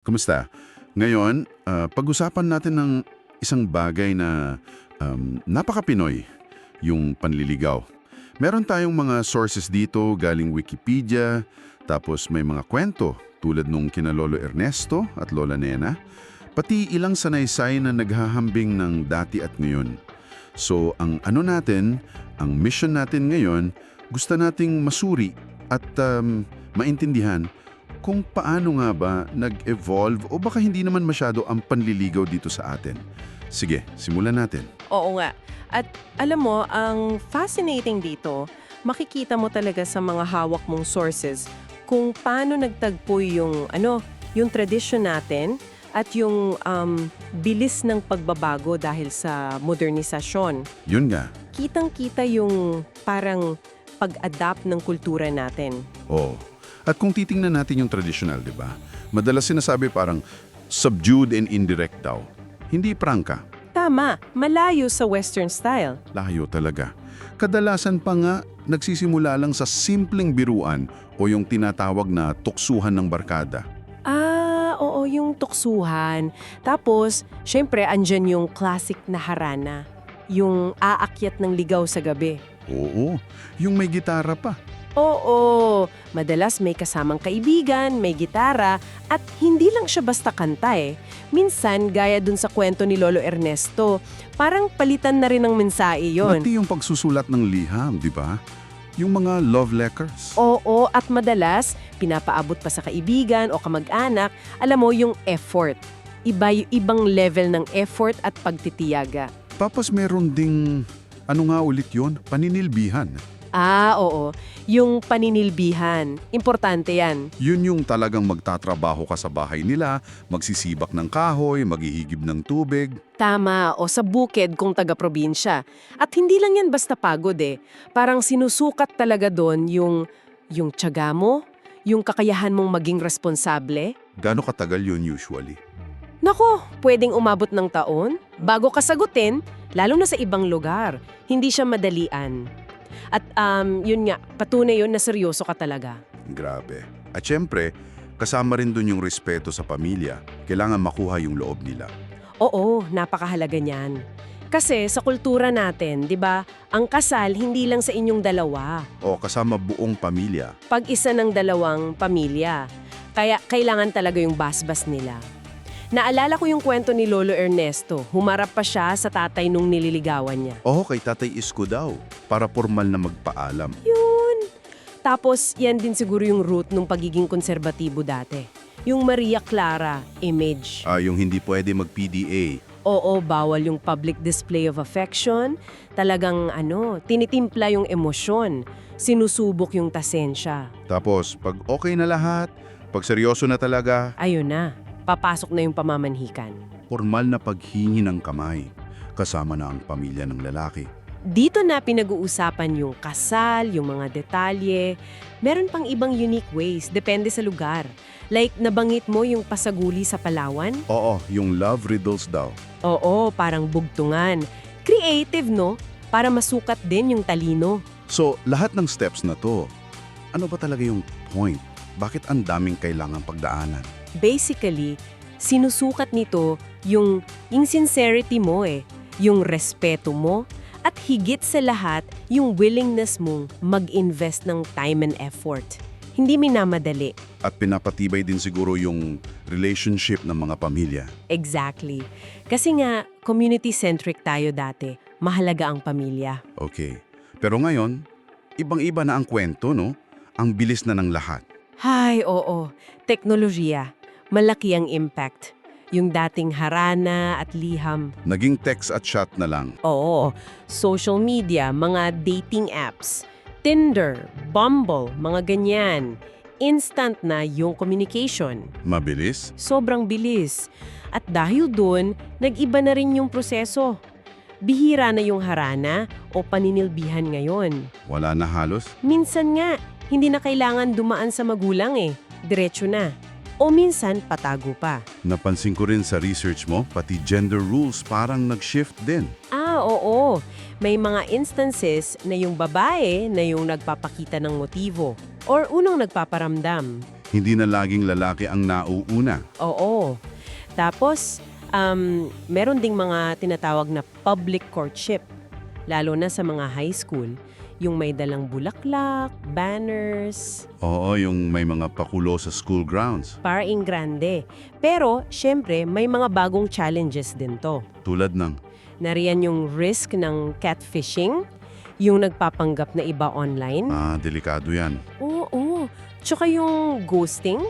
Kumusta? Ngayon, ah, pag-usapan natin ng isang bagay na um, napaka-Pinoy, yung panliligaw. Meron tayong mga sources dito galing Wikipedia, tapos may mga kwento tulad nung kina Lolo Ernesto at Lola Nena, pati ilang sanaysay na naghahambing ng dati at ngayon. So, ang ano natin, ang mission natin ngayon, gusto nating masuri at um, maintindihan kung paano nga ba nag-evolve o baka hindi naman masyado ang panliligaw dito sa atin. Sige, simulan natin. Oo nga. At alam mo, ang fascinating dito, makikita mo talaga sa mga hawak mong sources kung paano nagtagpo yung, ano, yung tradition natin at yung um, bilis ng pagbabago dahil sa modernisasyon. Yun nga. Kitang-kita yung parang pag-adapt ng kultura natin. Oo. At kung titingnan natin yung traditional, di ba? Madalas sinasabi parang subdued and indirect daw. Hindi prangka. Tama, malayo sa Western style. Layo talaga. Kadalasan pa nga nagsisimula lang sa simpleng biruan o yung tinatawag na tuksuhan ng barkada. Ah, oo, yung tuksuhan. Tapos, syempre, andyan yung classic na harana. Yung aakyat ng ligaw sa gabi. Oo, yung may gitara pa. Oo, madalas may kasamang kaibigan, may gitara, at hindi lang siya basta kanta eh. Minsan, gaya dun sa kwento ni Lolo Ernesto, parang palitan na rin ng mensahe yon. Pati yung pagsusulat ng liham, di ba? Yung mga love letters. Oo, at madalas, pinapaabot pa sa kaibigan o kamag-anak, alam mo yung effort. Iba yung ibang level ng effort at pagtitiyaga. Tapos meron ding, ano nga ulit yon Paninilbihan. Ah, oo. Yung paninilbihan. Importante yan. Yun yung talagang magtatrabaho ka sa bahay nila, magsisibak ng kahoy, maghihigib ng tubig. Tama, o sa bukid kung taga-probinsya. At hindi lang yan basta pagod eh. Parang sinusukat talaga doon yung, yung tiyaga mo, yung kakayahan mong maging responsable. Gano'ng katagal yun usually? Nako, pwedeng umabot ng taon. Bago ka sagutin, lalo na sa ibang lugar. Hindi siya madalian. At um, yun nga, patunay yun na seryoso ka talaga. Grabe. At syempre, kasama rin dun yung respeto sa pamilya. Kailangan makuha yung loob nila. Oo, napakahalaga niyan. Kasi sa kultura natin, 'di ba, ang kasal hindi lang sa inyong dalawa, O kasama buong pamilya. pag-isa ng dalawang pamilya. Kaya kailangan talaga yung basbas nila. Naalala ko yung kwento ni Lolo Ernesto. Humarap pa siya sa tatay nung nililigawan niya. Oo, kay Tatay Isko daw. Para formal na magpaalam. Yun. Tapos, yan din siguro yung root nung pagiging konserbatibo dati. Yung Maria Clara image. Ah, yung hindi pwede mag-PDA. Oo, bawal yung public display of affection. Talagang ano, tinitimpla yung emosyon. Sinusubok yung tasensya. Tapos, pag okay na lahat, pag seryoso na talaga, Ayun na, papasok na yung pamamanhikan. formal na paghingi ng kamay. Kasama na ang pamilya ng lalaki. Dito na pinag-uusapan yung kasal, yung mga detalye. Meron pang ibang unique ways, depende sa lugar. Like, nabanggit mo yung pasaguli sa Palawan? Oo, yung love riddles daw. Oo, parang bugtungan. Creative, no? Para masukat din yung talino. So, lahat ng steps na to, ano ba talaga yung point? Bakit ang daming kailangang pagdaanan? Basically, sinusukat nito yung, yung sincerity mo eh, yung respeto mo, at higit sa lahat, yung willingness mong mag-invest ng time and effort. Hindi minamadali. At pinapatibay din siguro yung relationship ng mga pamilya. Exactly. Kasi nga, community-centric tayo dati. Mahalaga ang pamilya. Okay. Pero ngayon, ibang-iba na ang kwento, no? Ang bilis na ng lahat. Hay, oo. Teknolohiya. Malaki ang impact. Yung dating harana at liham. Naging text at chat na lang. Oo, social media, mga dating apps, Tinder, Bumble, mga ganyan. Instant na yung communication. Mabilis? Sobrang bilis. At dahil doon, nag-iba na rin yung proseso. Bihira na yung harana o paninilbihan ngayon. Wala na halos? Minsan nga, hindi na kailangan dumaan sa magulang eh. Diretso na. O minsan, patago pa. Napansin ko rin sa research mo, pati gender rules parang nag-shift din. Ah, oo. May mga instances na yung babae na yung nagpapakita ng motibo or unang nagpaparamdam. Hindi na laging lalaki ang nauuna. Oo. Tapos, um, meron ding mga tinatawag na public courtship, lalo na sa mga high school. Yung may dalang bulaklak, banners, Oo, yung may mga pakulo sa school grounds. paraing grande. Pero, syempre, may mga bagong challenges din to. Tulad ng, Nariyan yung risk ng catfishing, yung nagpapanggap na iba online. ah, delikado yan. Oo, Tsaka yung ghosting,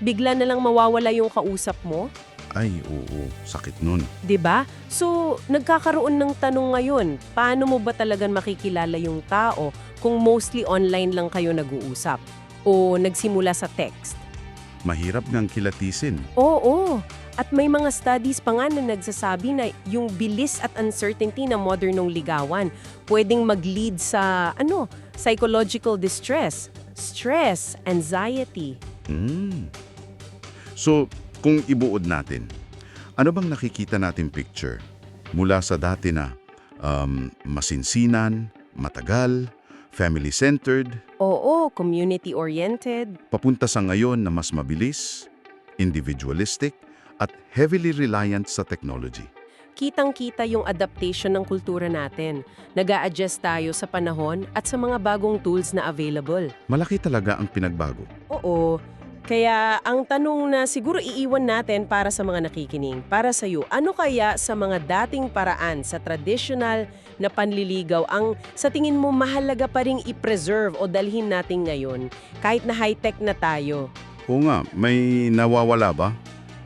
bigla na lang mawawala yung kausap mo. Ay, oo, sakit nun. 'Di ba? So, nagkakaroon ng tanong ngayon, paano mo ba talagang makikilala yung tao kung mostly online lang kayo nag-uusap o nagsimula sa text? Mahirap ngang kilatisin. Oo, at may mga studies pa nga na nagsasabi na yung bilis at uncertainty na modernong ligawan pwedeng mag-lead sa ano, psychological distress, stress, anxiety. Hmm. So, kung ibuod natin, ano bang nakikita natin picture? Mula sa dati na um, masinsinan, matagal, family-centered, Oo, community-oriented. papunta sa ngayon na mas mabilis, individualistic, at heavily reliant sa technology. Kitang-kita yung adaptation ng kultura natin. nag adjust tayo sa panahon at sa mga bagong tools na available. Malaki talaga ang pinagbago. Oo. Kaya ang tanong na siguro iiwan natin para sa mga nakikinig, para sa iyo, ano kaya sa mga dating paraan sa traditional na panliligaw ang sa tingin mo mahalaga pa ring i-preserve o dalhin natin ngayon kahit na high-tech na tayo? Oo nga, may nawawala ba?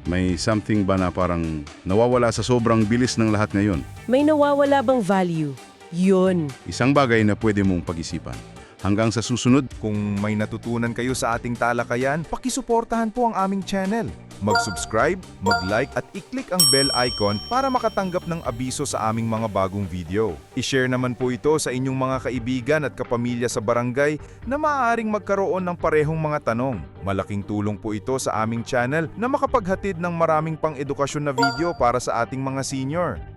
May something ba na parang nawawala sa sobrang bilis ng lahat ngayon? May nawawala bang value? Yun. Isang bagay na pwede mong pag-isipan. Hanggang sa susunod, Kung may natutunan kayo sa ating talakayan, pakisuportahan po ang aming channel. Mag-subscribe, mag-like at i-click ang bell icon para makatanggap ng abiso sa aming mga bagong video. I-share naman po ito sa inyong mga kaibigan at kapamilya sa barangay na maaaring magkaroon ng parehong mga tanong. Malaking tulong po ito sa aming channel na makapaghatid ng maraming pang-edukasyon na video para sa ating mga senior.